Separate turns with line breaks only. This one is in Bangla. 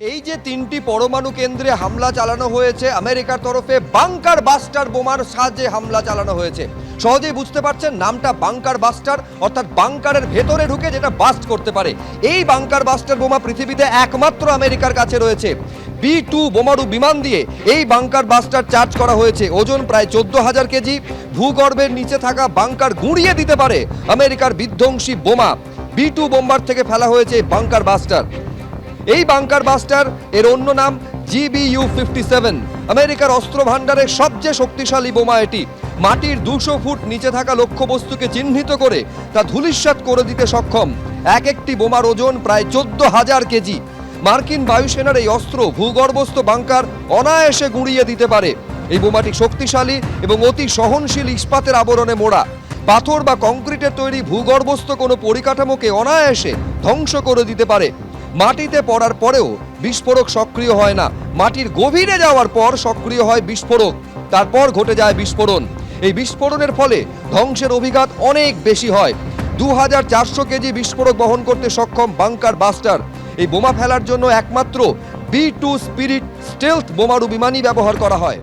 এই যে তিনটি পরমাণু কেন্দ্রে হামলা চালানো হয়েছে, আমেরিকার তরফে বাংকার বাস্টার বোমার সাহায্যে হামলা চালানো হয়েছে। সহজেই বুঝতে পারছেন, নামটা বাংকার বাস্টার, অর্থাৎ বাংকারের ভেতরে ঢুকে যেটা বাস্ট করতে পারে। এই বাংকার বাস্টার বোমা পৃথিবীতে একমাত্র আমেরিকার কাছে রয়েছে। বি টু বোমারু বিমান দিয়ে এই বাংকার বাস্টার চার্জ করা হয়েছে। ওজন প্রায় চোদ্দ হাজার কেজি। ভূগর্ভের নিচে থাকা বাংকার গুঁড়িয়ে দিতে পারে আমেরিকার বিধ্বংসী বোমা। বি টু বোম্বার থেকে ফেলা হয়েছে বাংকার বাস্টার। এই বাংকার বাস্টার, এর অন্য নাম জিবিইউ ফিফটি সেভেন আমেরিকার অস্ত্র ভাণ্ডারের সবচেয়ে শক্তিশালী বোমা এটি। মাটির দুশো ফুট নিচে থাকা লক্ষ্যবস্তুকে চিহ্নিত করে তা ধূলিসাৎ করে দিতে সক্ষম। এক একটি বোমার ওজন প্রায় চোদ্দ হাজার কেজি। মার্কিন বায়ুসেনার এই অস্ত্র ভূগর্ভস্থ বাংকার অনায়াসে গুঁড়িয়ে দিতে পারে। এই বোমাটি শক্তিশালী এবং অতি সহনশীল ইস্পাতের আবরণে মোড়া। পাথর বা কংক্রিটের তৈরি ভূগর্ভস্থ কোনো পরিকাঠামোকে অনায়াসে ধ্বংস করে দিতে পারে। মাটিতে পড়ার পরেও বিস্ফোরক সক্রিয় হয় না। মাটির গভীরে যাওয়ার পর সক্রিয় হয় বিস্ফোরক। তারপর ঘটে যায় বিস্ফোরণ। এই বিস্ফোরণের ফলে ধ্বংসের অভিঘাত অনেক বেশি হয়। দু হাজার চারশো কেজি বিস্ফোরক বহন করতে সক্ষম বাংকার বাস্টার। এই বোমা ফেলার জন্য একমাত্র বি টু স্পিরিট স্টেলথ বোমারু বিমানই ব্যবহার করা হয়।